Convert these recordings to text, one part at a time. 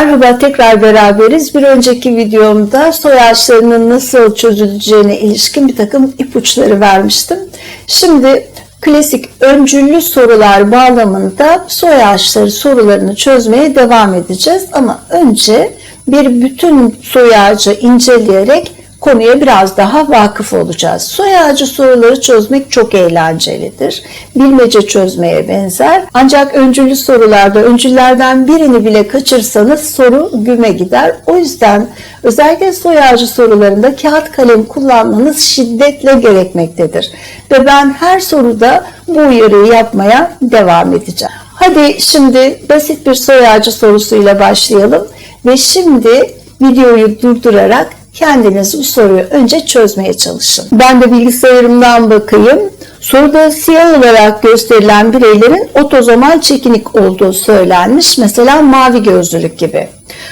Merhaba tekrar beraberiz. Bir önceki videomda soy ağaçlarının nasıl çözüleceğine ilişkin bir takım ipuçları vermiştim. Şimdi klasik öncüllü sorular bağlamında soy ağaçları sorularını çözmeye devam edeceğiz. Ama önce bir bütün soy ağacı inceleyerek konuya biraz daha vakıf olacağız. Soy ağacı soruları çözmek çok eğlencelidir. Bilmece çözmeye benzer. Ancak öncüllü sorularda öncüllerden birini bile kaçırsanız soru güme gider. O yüzden özellikle soy ağacı sorularında kağıt kalem kullanmanız şiddetle gerekmektedir. Ve ben her soruda bu uyarıyı yapmaya devam edeceğim. Hadi şimdi basit bir soy ağacı sorusuyla başlayalım. Ve şimdi videoyu durdurarak kendiniz bu soruyu önce çözmeye çalışın. Ben de bilgisayarımdan bakayım. Soruda siyah olarak gösterilen bireylerin otozomal çekinik olduğu söylenmiş. Mesela mavi gözlülük gibi.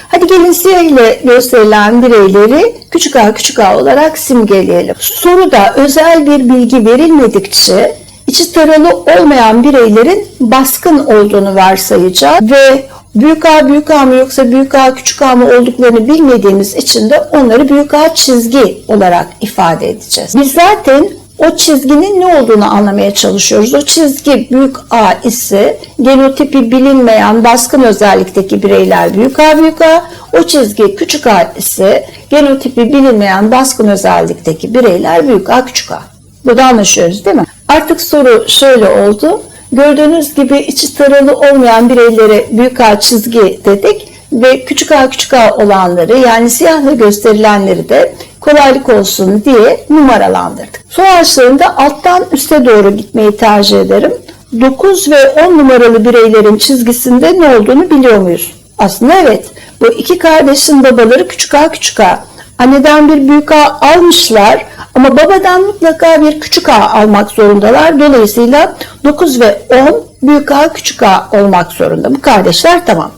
Hadi gelin siyah ile gösterilen bireyleri küçük a küçük a olarak simgeleyelim. Soruda özel bir bilgi verilmedikçe içi taralı olmayan bireylerin baskın olduğunu varsayacağız ve büyük A büyük A mı yoksa büyük A küçük A mı olduklarını bilmediğimiz için de onları büyük A çizgi olarak ifade edeceğiz. Biz zaten o çizginin ne olduğunu anlamaya çalışıyoruz. O çizgi büyük A ise genotipi bilinmeyen baskın özellikteki bireyler büyük A büyük A. O çizgi küçük A ise genotipi bilinmeyen baskın özellikteki bireyler büyük A küçük A. Burada anlaşıyoruz değil mi? Artık soru şöyle oldu. Gördüğünüz gibi içi taralı olmayan bireylere büyük A çizgi dedik ve küçük a küçük a olanları yani siyahla gösterilenleri de kolaylık olsun diye numaralandırdık. Soy ağaçlarında alttan üste doğru gitmeyi tercih ederim. 9 ve 10 numaralı bireylerin çizgisinde ne olduğunu biliyor muyuz? Aslında evet. Bu iki kardeşin babaları küçük a küçük a. Anneden bir büyük A almışlar ama babadan mutlaka bir küçük A almak zorundalar. Dolayısıyla 9 ve 10 büyük A küçük A olmak zorunda. Bu kardeşler tamam.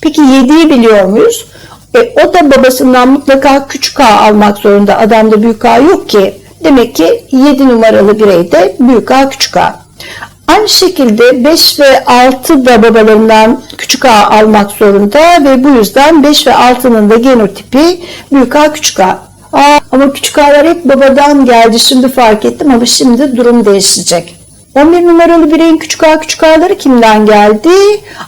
Peki 7'yi biliyor muyuz? E, o da babasından mutlaka küçük A almak zorunda. Adamda büyük A yok ki. Demek ki 7 numaralı birey de büyük A küçük A. Aynı şekilde 5 ve 6 da babalarından küçük a almak zorunda ve bu yüzden 5 ve 6'nın da genotipi büyük a küçük a. Aa, ama küçük a'lar hep babadan geldi şimdi fark ettim ama şimdi durum değişecek. 11 numaralı bireyin küçük a küçük a'ları kimden geldi?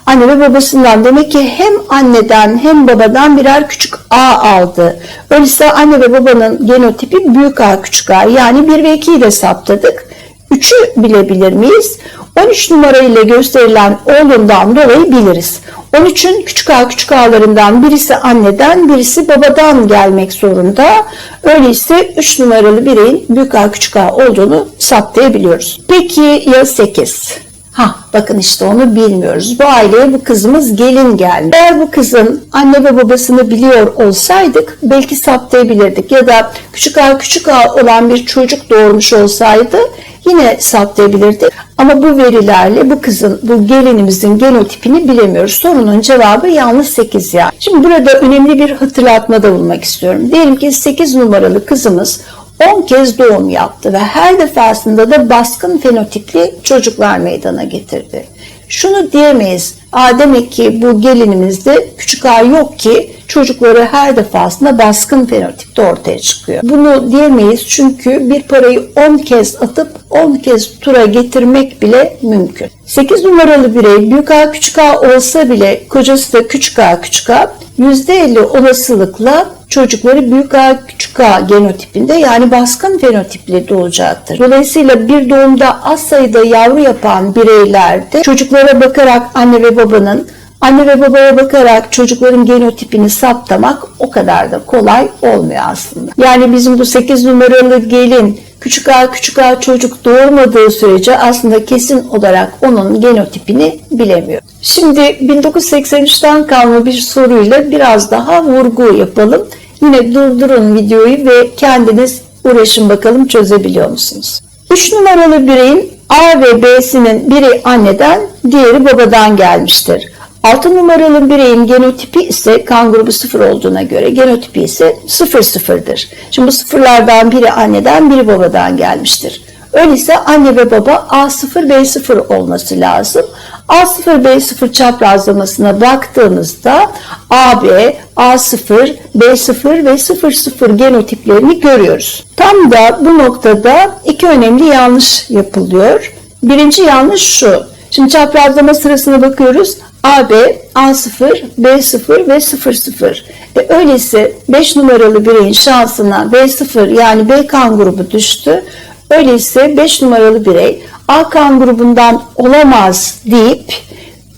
Anne ve babasından. Demek ki hem anneden hem babadan birer küçük a aldı. Öyleyse anne ve babanın genotipi büyük a küçük a yani 1 ve 2'yi de saptadık. 3'ü bilebilir miyiz? 13 numara ile gösterilen oğlundan dolayı biliriz. 13'ün küçük a küçük a'larından birisi anneden birisi babadan gelmek zorunda. Öyleyse 3 numaralı bireyin büyük a küçük a olduğunu saptayabiliyoruz. Peki ya 8? Ha bakın işte onu bilmiyoruz. Bu aileye bu kızımız gelin geldi. Eğer bu kızın anne ve babasını biliyor olsaydık belki saptayabilirdik. Ya da küçük a küçük a olan bir çocuk doğurmuş olsaydı yine saptayabilirdik. Ama bu verilerle bu kızın, bu gelinimizin genotipini bilemiyoruz. Sorunun cevabı yalnız 8 yani. Şimdi burada önemli bir hatırlatmada bulunmak istiyorum. Diyelim ki 8 numaralı kızımız 10 kez doğum yaptı ve her defasında da baskın fenotipli çocuklar meydana getirdi. Şunu diyemeyiz. Aa ki bu gelinimizde küçük a yok ki çocukları her defasında baskın fenotipte ortaya çıkıyor. Bunu diyemeyiz çünkü bir parayı 10 kez atıp 10 kez tura getirmek bile mümkün. 8 numaralı birey büyük a küçük a olsa bile kocası da küçük a küçük a %50 olasılıkla çocukları büyük A küçük A genotipinde yani baskın fenotipli doğacaktır. Dolayısıyla bir doğumda az sayıda yavru yapan bireylerde çocuklara bakarak anne ve babanın anne ve babaya bakarak çocukların genotipini saptamak o kadar da kolay olmuyor aslında. Yani bizim bu 8 numaralı gelin küçük a küçük a çocuk doğurmadığı sürece aslında kesin olarak onun genotipini bilemiyor. Şimdi 1983'ten kalma bir soruyla biraz daha vurgu yapalım. Yine durdurun videoyu ve kendiniz uğraşın bakalım çözebiliyor musunuz? 3 numaralı bireyin A ve B'sinin biri anneden, diğeri babadan gelmiştir. 6 numaralı bireyin genotipi ise kan grubu 0 olduğuna göre genotipi ise 0 sıfırdır. Şimdi bu sıfırlardan biri anneden biri babadan gelmiştir. Öyleyse anne ve baba A0 B0 olması lazım. A0 B0 çaprazlamasına baktığımızda AB, A0, B0 ve 00 genotiplerini görüyoruz. Tam da bu noktada iki önemli yanlış yapılıyor. Birinci yanlış şu. Şimdi çaprazlama sırasına bakıyoruz. AB, A0, B0 ve 00. E öyleyse 5 numaralı bireyin şansına B0 yani B kan grubu düştü. Öyleyse 5 numaralı birey A kan grubundan olamaz deyip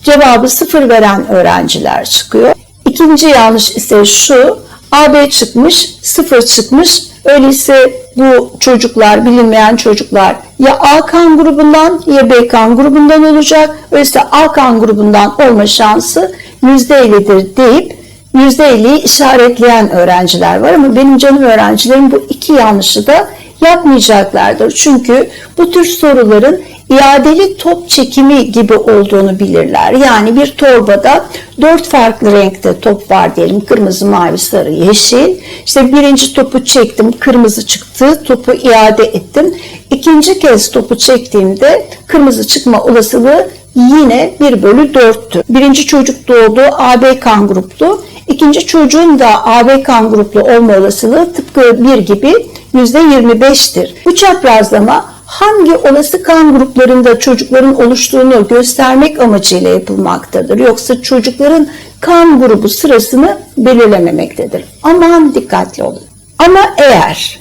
cevabı 0 veren öğrenciler çıkıyor. İkinci yanlış ise şu. AB çıkmış, 0 çıkmış. Öyleyse bu çocuklar, bilinmeyen çocuklar ya A kan grubundan ya B kan grubundan olacak. Öyleyse A kan grubundan olma şansı %50'dir deyip %50'yi işaretleyen öğrenciler var ama benim canım öğrencilerim bu iki yanlışı da yapmayacaklardır. Çünkü bu tür soruların iadeli top çekimi gibi olduğunu bilirler. Yani bir torbada dört farklı renkte top var diyelim. Kırmızı, mavi, sarı, yeşil. İşte birinci topu çektim, kırmızı çıktı. Topu iade ettim. İkinci kez topu çektiğimde kırmızı çıkma olasılığı yine 1 bölü 4'tü. Birinci çocuk doğdu AB kan gruplu. İkinci çocuğun da AB kan gruplu olma olasılığı tıpkı 1 gibi %25'tir. Bu çaprazlama hangi olası kan gruplarında çocukların oluştuğunu göstermek amacıyla yapılmaktadır. Yoksa çocukların kan grubu sırasını belirlememektedir. Aman dikkatli olun. Ama eğer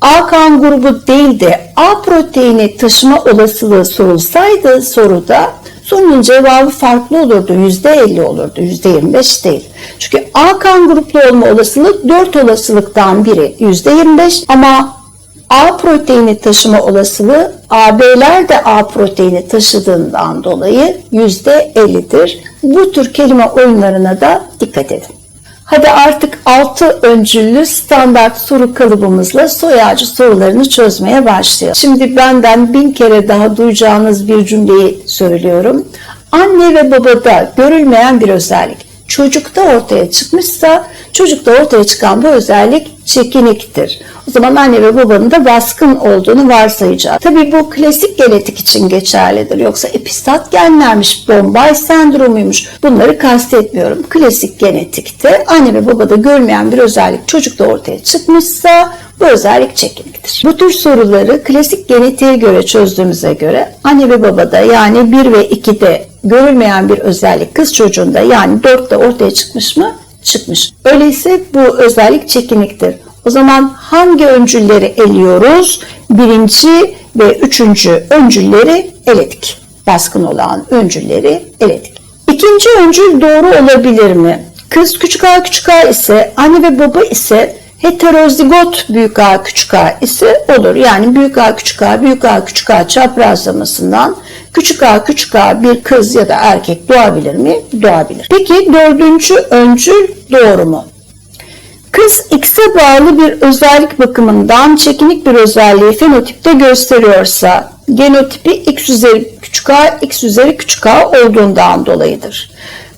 A kan grubu değil de A proteini taşıma olasılığı sorulsaydı soruda sorunun cevabı farklı olurdu. %50 olurdu. %25 değil. Çünkü A kan gruplu olma olasılığı 4 olasılıktan biri %25 ama A proteini taşıma olasılığı AB'ler de A proteini taşıdığından dolayı %50'dir. Bu tür kelime oyunlarına da dikkat edin. Hadi artık 6 öncüllü standart soru kalıbımızla soy ağacı sorularını çözmeye başlayalım. Şimdi benden bin kere daha duyacağınız bir cümleyi söylüyorum. Anne ve babada görülmeyen bir özellik çocukta ortaya çıkmışsa çocukta ortaya çıkan bu özellik çekiniktir. O zaman anne ve babanın da baskın olduğunu varsayacağız. Tabii bu klasik genetik için geçerlidir. Yoksa epistat genlermiş, Bombay sendromuymuş. Bunları kastetmiyorum. Klasik genetikte anne ve babada görmeyen bir özellik çocukta ortaya çıkmışsa bu özellik çekiniktir. Bu tür soruları klasik genetiğe göre çözdüğümüze göre anne ve babada yani 1 ve 2'de görülmeyen bir özellik kız çocuğunda yani 4'te ortaya çıkmış mı? Çıkmış. Öyleyse bu özellik çekiniktir. O zaman hangi öncülleri eliyoruz? Birinci ve üçüncü öncülleri eledik. Baskın olan öncülleri eledik. İkinci öncül doğru olabilir mi? Kız küçük a küçük a ise anne ve baba ise heterozigot büyük A küçük A ise olur. Yani büyük A küçük A büyük A küçük A çaprazlamasından küçük A küçük A bir kız ya da erkek doğabilir mi? Doğabilir. Peki dördüncü öncül doğru mu? Kız X'e bağlı bir özellik bakımından çekinik bir özelliği fenotipte gösteriyorsa genotipi X üzeri küçük a, X üzeri küçük a olduğundan dolayıdır.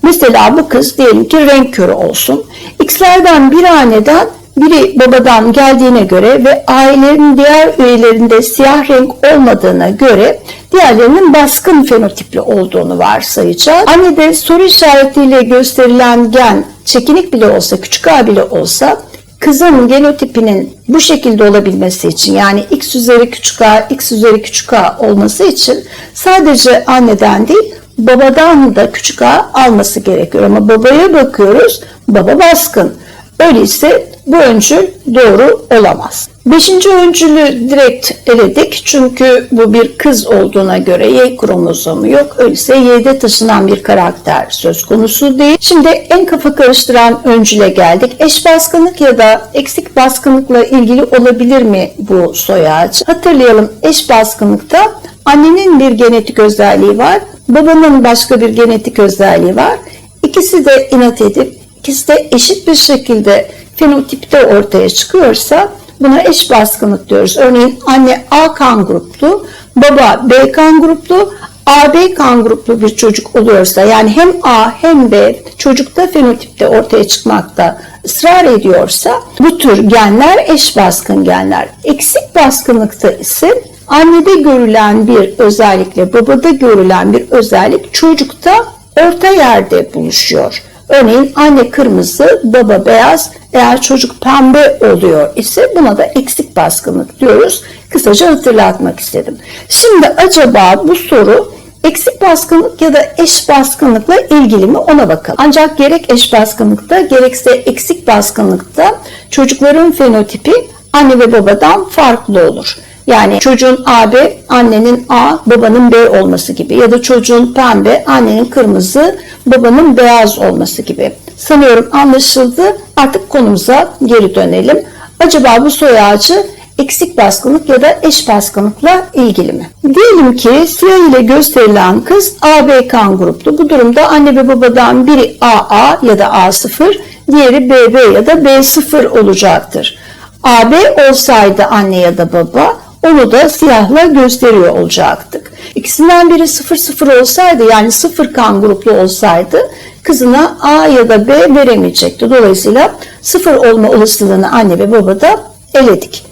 Mesela bu kız diyelim ki renk körü olsun. X'lerden bir haneden biri babadan geldiğine göre ve ailenin diğer üyelerinde siyah renk olmadığına göre diğerlerinin baskın fenotipli olduğunu varsayacağız. Annede soru işaretiyle gösterilen gen çekinik bile olsa, küçük a bile olsa kızın genotipinin bu şekilde olabilmesi için yani x üzeri küçük a, x üzeri küçük a olması için sadece anneden değil babadan da küçük a alması gerekiyor. Ama babaya bakıyoruz, baba baskın. Öyleyse bu öncül doğru olamaz. Beşinci öncülü direkt eledik çünkü bu bir kız olduğuna göre Y kromozomu yok. Öyleyse Y'de taşınan bir karakter söz konusu değil. Şimdi en kafa karıştıran öncüle geldik. Eş baskınlık ya da eksik baskınlıkla ilgili olabilir mi bu soy ağacı? Hatırlayalım eş baskınlıkta annenin bir genetik özelliği var, babanın başka bir genetik özelliği var. İkisi de inat edip ikisi de eşit bir şekilde fenotipte ortaya çıkıyorsa buna eş baskınlık diyoruz. Örneğin anne A kan gruplu, baba B kan gruplu, AB kan gruplu bir çocuk oluyorsa yani hem A hem B çocukta fenotipte ortaya çıkmakta ısrar ediyorsa bu tür genler eş baskın genler. Eksik baskınlıkta ise annede görülen bir özellikle babada görülen bir özellik çocukta orta yerde buluşuyor. Örneğin anne kırmızı, baba beyaz. Eğer çocuk pembe oluyor ise buna da eksik baskınlık diyoruz. Kısaca hatırlatmak istedim. Şimdi acaba bu soru eksik baskınlık ya da eş baskınlıkla ilgili mi ona bakalım. Ancak gerek eş baskınlıkta gerekse eksik baskınlıkta çocukların fenotipi anne ve babadan farklı olur. Yani çocuğun AB, annenin A, babanın B olması gibi ya da çocuğun pembe, annenin kırmızı, babanın beyaz olması gibi. Sanıyorum anlaşıldı. Artık konumuza geri dönelim. Acaba bu soy ağacı eksik baskınlık ya da eş baskınlıkla ilgili mi? Diyelim ki siyah ile gösterilen kız AB kan gruplu. Bu durumda anne ve babadan biri AA ya da A0, diğeri BB ya da B0 olacaktır. AB olsaydı anne ya da baba onu da siyahla gösteriyor olacaktık. İkisinden biri 0-0 olsaydı yani 0 kan gruplu olsaydı kızına A ya da B veremeyecekti. Dolayısıyla 0 olma olasılığını anne ve baba da eledik.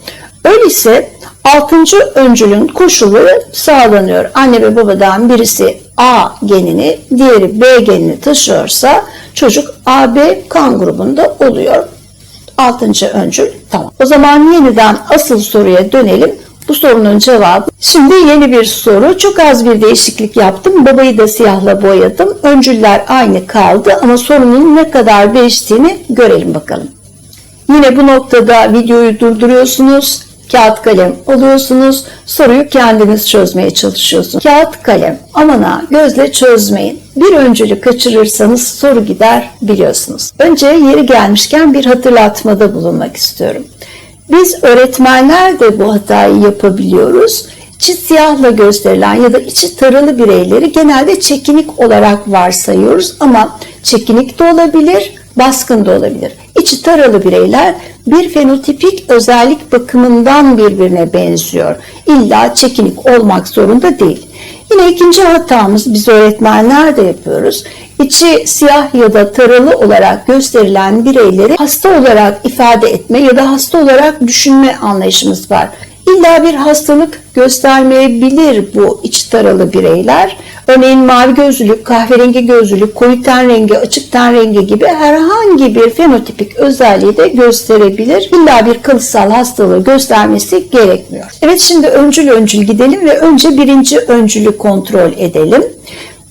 Öyleyse 6. öncülün koşulları sağlanıyor. Anne ve babadan birisi A genini, diğeri B genini taşıyorsa çocuk AB kan grubunda oluyor. 6. öncül tamam. O zaman yeniden asıl soruya dönelim. Bu sorunun cevabı. Şimdi yeni bir soru. Çok az bir değişiklik yaptım. Babayı da siyahla boyadım. Öncüller aynı kaldı ama sorunun ne kadar değiştiğini görelim bakalım. Yine bu noktada videoyu durduruyorsunuz. Kağıt kalem alıyorsunuz. Soruyu kendiniz çözmeye çalışıyorsunuz. Kağıt kalem aman ha gözle çözmeyin. Bir öncülü kaçırırsanız soru gider biliyorsunuz. Önce yeri gelmişken bir hatırlatmada bulunmak istiyorum. Biz öğretmenler de bu hatayı yapabiliyoruz. İçi siyahla gösterilen ya da içi taralı bireyleri genelde çekinik olarak varsayıyoruz ama çekinik de olabilir, baskın da olabilir. İçi taralı bireyler bir fenotipik özellik bakımından birbirine benziyor. İlla çekinik olmak zorunda değil. Yine ikinci hatamız biz öğretmenler de yapıyoruz. İçi siyah ya da taralı olarak gösterilen bireyleri hasta olarak ifade etme ya da hasta olarak düşünme anlayışımız var. İlla bir hastalık göstermeyebilir bu iç taralı bireyler. Örneğin mavi gözlülük, kahverengi gözlülük, koyu ten rengi, açık ten rengi gibi herhangi bir fenotipik özelliği de gösterebilir. İlla bir kalıtsal hastalığı göstermesi gerekmiyor. Evet şimdi öncül öncül gidelim ve önce birinci öncülü kontrol edelim.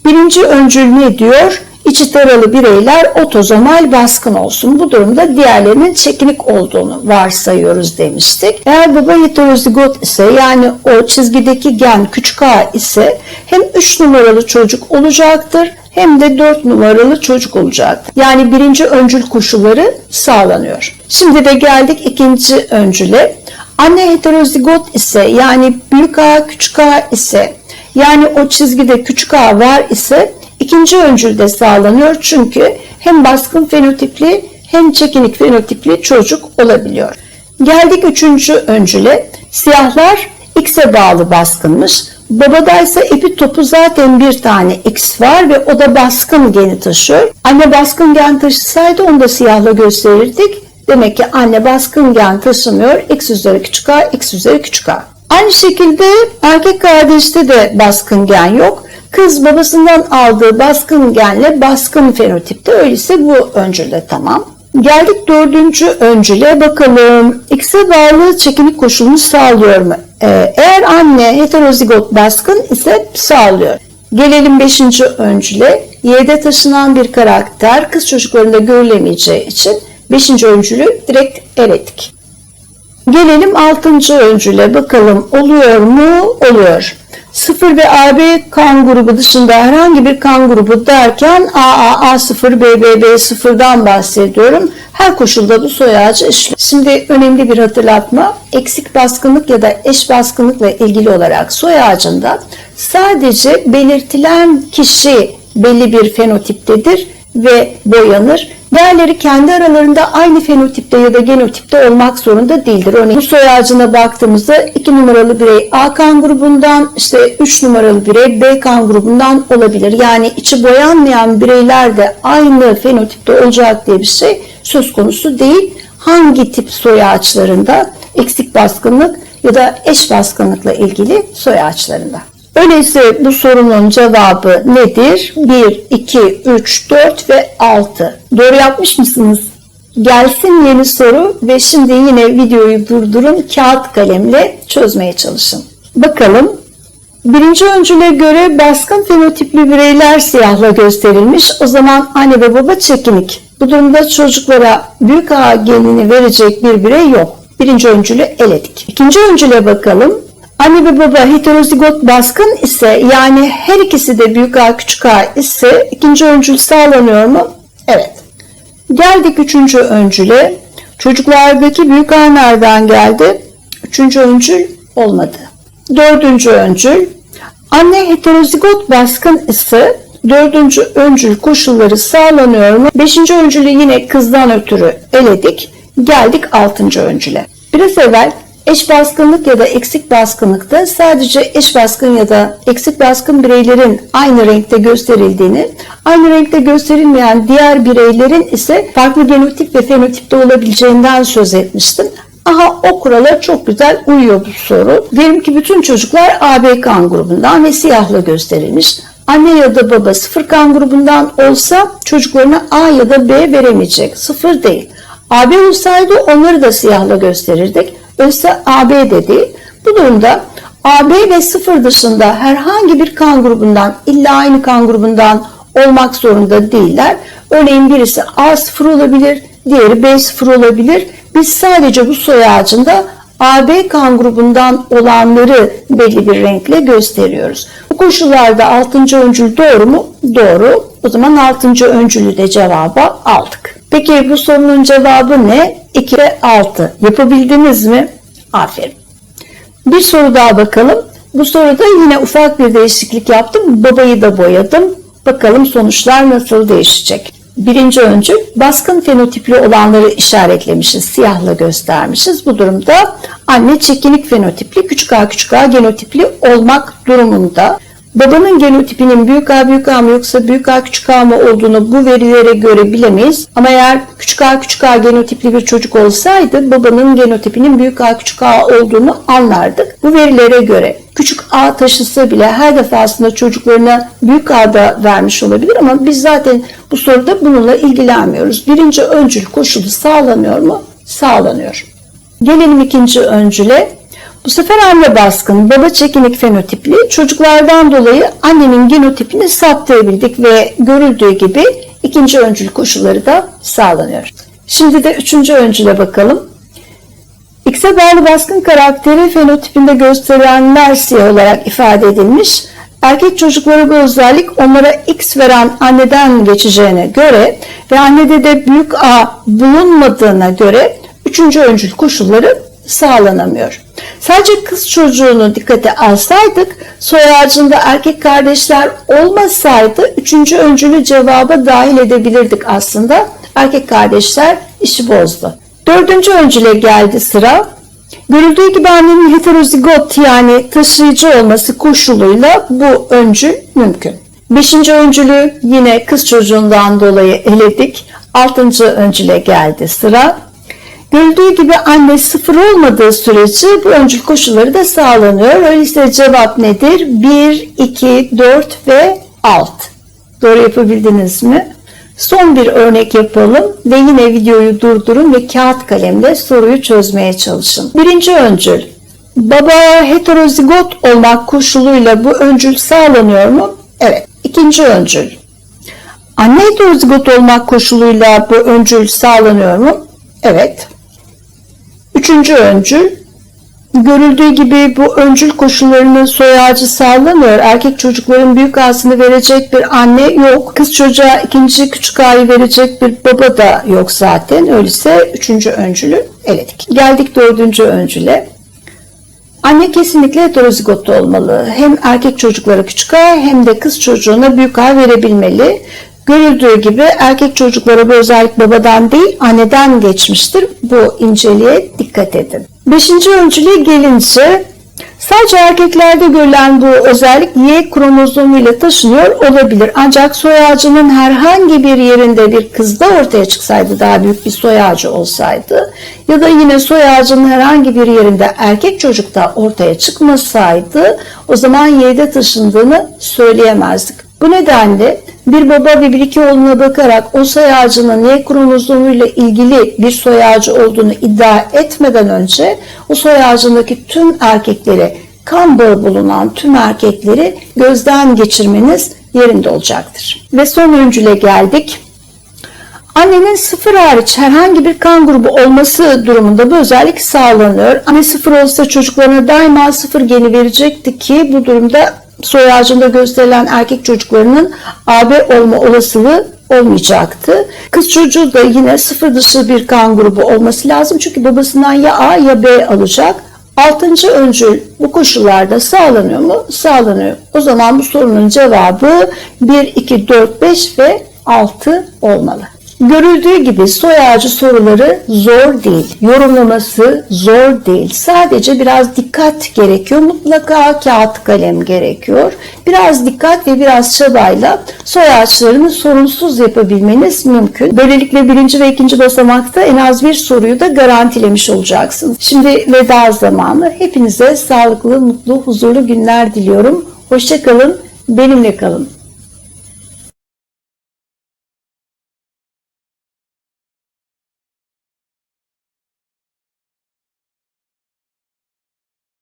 Birinci öncül ne diyor? İçi taralı bireyler otozomal baskın olsun. Bu durumda diğerlerinin çekinik olduğunu varsayıyoruz demiştik. Eğer baba heterozigot ise yani o çizgideki gen küçük a ise hem 3 numaralı çocuk olacaktır hem de 4 numaralı çocuk olacaktır. Yani birinci öncül koşulları sağlanıyor. Şimdi de geldik ikinci öncüle. Anne heterozigot ise yani büyük A küçük A ise yani o çizgide küçük a var ise ikinci öncülde sağlanıyor çünkü hem baskın fenotipli hem çekinik fenotipli çocuk olabiliyor. Geldik üçüncü öncüle. Siyahlar X'e bağlı baskınmış. Babada ise epitopu zaten bir tane X var ve o da baskın geni taşıyor. Anne baskın gen taşısaydı onu da siyahla gösterirdik. Demek ki anne baskın gen taşımıyor. X üzeri küçük a, X üzeri küçük a. Aynı şekilde erkek kardeşte de baskın gen yok. Kız babasından aldığı baskın genle baskın fenotipte öyleyse bu öncülde tamam. Geldik dördüncü öncüle bakalım. X'e bağlı çekinik koşulunu sağlıyor mu? Ee, eğer anne heterozigot baskın ise sağlıyor. Gelelim beşinci öncüle. Y'de taşınan bir karakter kız çocuklarında görülemeyeceği için beşinci öncülü direkt eledik. Gelelim 6. öncüle bakalım oluyor mu? Oluyor. 0 ve AB kan grubu dışında herhangi bir kan grubu derken AA, A0, BB, B0'dan bahsediyorum. Her koşulda bu soy ağacı işliyor. Şimdi önemli bir hatırlatma. Eksik baskınlık ya da eş baskınlıkla ilgili olarak soy ağacında sadece belirtilen kişi belli bir fenotiptedir ve boyanır. Diğerleri kendi aralarında aynı fenotipte ya da genotipte olmak zorunda değildir. Örneğin bu soy ağacına baktığımızda 2 numaralı birey A kan grubundan, işte 3 numaralı birey B kan grubundan olabilir. Yani içi boyanmayan bireyler de aynı fenotipte olacak diye bir şey söz konusu değil. Hangi tip soy ağaçlarında eksik baskınlık ya da eş baskınlıkla ilgili soy ağaçlarında. Öyleyse bu sorunun cevabı nedir? 1, 2, 3, 4 ve 6. Doğru yapmış mısınız? Gelsin yeni soru ve şimdi yine videoyu durdurun kağıt kalemle çözmeye çalışın. Bakalım Birinci öncüle göre baskın fenotipli bireyler siyahla gösterilmiş. O zaman anne ve baba çekinik. Bu durumda çocuklara büyük A genini verecek bir birey yok. Birinci öncülü eledik. İkinci öncüle bakalım. Anne ve baba heterozigot baskın ise yani her ikisi de büyük A küçük A ise ikinci öncül sağlanıyor mu? Evet. Geldik üçüncü öncüle. Çocuklardaki büyük A nereden geldi? Üçüncü öncül olmadı. Dördüncü öncül. Anne heterozigot baskın ise dördüncü öncül koşulları sağlanıyor mu? Beşinci öncülü yine kızdan ötürü eledik. Geldik altıncı öncüle. Biraz evvel eş baskınlık ya da eksik baskınlıkta sadece eş baskın ya da eksik baskın bireylerin aynı renkte gösterildiğini, aynı renkte gösterilmeyen diğer bireylerin ise farklı genotip ve fenotipte olabileceğinden söz etmiştim. Aha o kurala çok güzel uyuyor bu soru. Diyelim ki bütün çocuklar AB kan grubundan ve siyahla gösterilmiş. Anne ya da baba sıfır kan grubundan olsa çocuklarına A ya da B veremeyecek. Sıfır değil. AB olsaydı onları da siyahla gösterirdik. Oysa AB de değil. Bu durumda AB ve sıfır dışında herhangi bir kan grubundan illa aynı kan grubundan olmak zorunda değiller. Örneğin birisi A0 olabilir, diğeri B0 olabilir. Biz sadece bu soy ağacında AB kan grubundan olanları belli bir renkle gösteriyoruz. Bu koşullarda 6. öncül doğru mu? Doğru. O zaman 6. öncülü de cevaba aldık. Peki bu sorunun cevabı ne? 2 ve 6. Yapabildiniz mi? Aferin. Bir soru daha bakalım. Bu soruda yine ufak bir değişiklik yaptım. Babayı da boyadım. Bakalım sonuçlar nasıl değişecek. Birinci öncül baskın fenotipli olanları işaretlemişiz, siyahla göstermişiz. Bu durumda anne çekinik fenotipli, küçük a küçük a genotipli olmak durumunda. Babanın genotipinin büyük A büyük A mı yoksa büyük A küçük A mı olduğunu bu verilere göre bilemeyiz. Ama eğer küçük A küçük A genotipli bir çocuk olsaydı babanın genotipinin büyük A küçük A olduğunu anlardık. Bu verilere göre küçük A taşısı bile her defasında çocuklarına büyük A'da vermiş olabilir ama biz zaten bu soruda bununla ilgilenmiyoruz. Birinci öncül koşulu sağlanıyor mu? Sağlanıyor. Gelelim ikinci öncüle. Bu sefer anne baskın, baba çekinik fenotipli çocuklardan dolayı annenin genotipini saptayabildik ve görüldüğü gibi ikinci öncül koşulları da sağlanıyor. Şimdi de üçüncü öncüle bakalım. X'e bağlı baskın karakteri fenotipinde gösterilenler siyah olarak ifade edilmiş. Erkek çocuklara bu özellik onlara X veren anneden geçeceğine göre ve annede de büyük A bulunmadığına göre üçüncü öncül koşulları sağlanamıyor. Sadece kız çocuğunu dikkate alsaydık, soy ağacında erkek kardeşler olmasaydı üçüncü öncülü cevaba dahil edebilirdik aslında. Erkek kardeşler işi bozdu. Dördüncü öncüle geldi sıra. Görüldüğü gibi annenin heterozigot yani taşıyıcı olması koşuluyla bu öncül mümkün. Beşinci öncülü yine kız çocuğundan dolayı eledik. Altıncı öncüle geldi sıra. Görüldüğü gibi anne sıfır olmadığı sürece bu öncül koşulları da sağlanıyor. Öyleyse cevap nedir? 1, 2, 4 ve 6. Doğru yapabildiniz mi? Son bir örnek yapalım ve yine videoyu durdurun ve kağıt kalemle soruyu çözmeye çalışın. Birinci öncül. Baba heterozigot olmak koşuluyla bu öncül sağlanıyor mu? Evet. İkinci öncül. Anne heterozigot olmak koşuluyla bu öncül sağlanıyor mu? Evet. Üçüncü öncül. Görüldüğü gibi bu öncül koşullarının soy ağacı sağlanıyor. Erkek çocukların büyük ağasını verecek bir anne yok. Kız çocuğa ikinci küçük ağayı verecek bir baba da yok zaten. Öyleyse üçüncü öncülü eledik. Geldik dördüncü öncüle. Anne kesinlikle heterozigot olmalı. Hem erkek çocuklara küçük ağa hem de kız çocuğuna büyük ağa verebilmeli. Görüldüğü gibi erkek çocuklara bu özellik babadan değil anneden geçmiştir. Bu inceliğe dikkat edin. Beşinci öncülüğe gelince Sadece erkeklerde görülen bu özellik Y kromozomu ile taşınıyor olabilir. Ancak soy ağacının herhangi bir yerinde bir kızda ortaya çıksaydı daha büyük bir soy ağacı olsaydı ya da yine soy ağacının herhangi bir yerinde erkek çocukta ortaya çıkmasaydı o zaman Y'de taşındığını söyleyemezdik. Bu nedenle bir baba ve bir iki oğluna bakarak o soy ağacının Y kromozomuyla ilgili bir soy ağacı olduğunu iddia etmeden önce o soy ağacındaki tüm erkekleri kan bağı bulunan tüm erkekleri gözden geçirmeniz yerinde olacaktır. Ve son öncüle geldik. Annenin sıfır hariç herhangi bir kan grubu olması durumunda bu özellik sağlanıyor. Anne sıfır olsa çocuklarına daima sıfır geni verecekti ki bu durumda soy ağacında gösterilen erkek çocuklarının AB olma olasılığı olmayacaktı. Kız çocuğu da yine sıfır dışı bir kan grubu olması lazım. Çünkü babasından ya A ya B alacak. Altıncı öncül bu koşullarda sağlanıyor mu? Sağlanıyor. O zaman bu sorunun cevabı 1, 2, 4, 5 ve 6 olmalı. Görüldüğü gibi soy ağacı soruları zor değil. Yorumlaması zor değil. Sadece biraz dikkat gerekiyor. Mutlaka kağıt kalem gerekiyor. Biraz dikkat ve biraz çabayla soy ağaçlarını sorunsuz yapabilmeniz mümkün. Böylelikle birinci ve ikinci basamakta en az bir soruyu da garantilemiş olacaksınız. Şimdi veda zamanı. Hepinize sağlıklı, mutlu, huzurlu günler diliyorum. Hoşçakalın, benimle kalın.